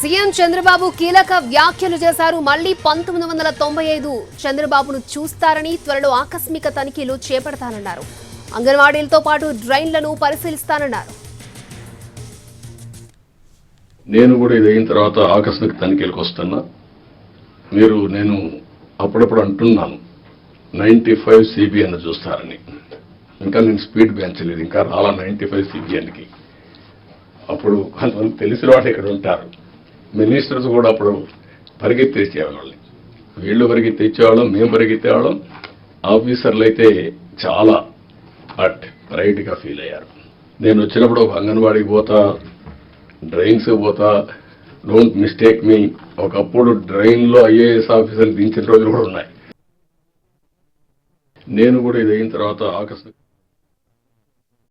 CM Chandrababu కీలక వ్యాఖ్యలు చేశారు. మళ్ళీ పంతొమ్మిది వందల తొంభై ఐదు చంద్రబాబును చూస్తారని త్వరలో ఆకస్మిక తనిఖీలు చేపడతానన్నారు. అంగన్వాడీలతో పాటు డ్రైన్లను పరిశీలిస్తానన్నారు. నేను కూడా ఇది అయిన తర్వాత ఆకస్మిక తనిఖీలకు వస్తున్నా. మీరు నేను అప్పుడప్పుడు అంటున్నాను నైంటీ ఫైవ్ సిబిఎన్ చూస్తారని. ఇంకా నేను స్పీడ్ పెంచలేదు ఇంకా రాలా నైంటీ ఫైవ్ సిబిఎన్కి. అప్పుడు కొంతమంది తెలిసిన వాళ్ళు ఇక్కడ ఉంటారు. మినిస్టర్స్ కూడా అప్పుడు పరిగెత్తేసేవాళ్ళని వీళ్ళు పరిగెత్తేసేవాళ్ళం మేము పరిగెత్తేవాళ్ళం. ఆఫీసర్లు అయితే చాలా బట్ రైట్గా ఫీల్ అయ్యారు. నేను వచ్చినప్పుడు ఒక అంగన్వాడికి పోతా డ్రైన్స్ పోతా. డోంట్ మిస్టేక్ మీ ఒకప్పుడు డ్రైన్లో ఐఏఎస్ ఆఫీసర్లు దించిన రోజులు కూడా ఉన్నాయి. నేను కూడా ఇది అయిన తర్వాత ఆకస్మిక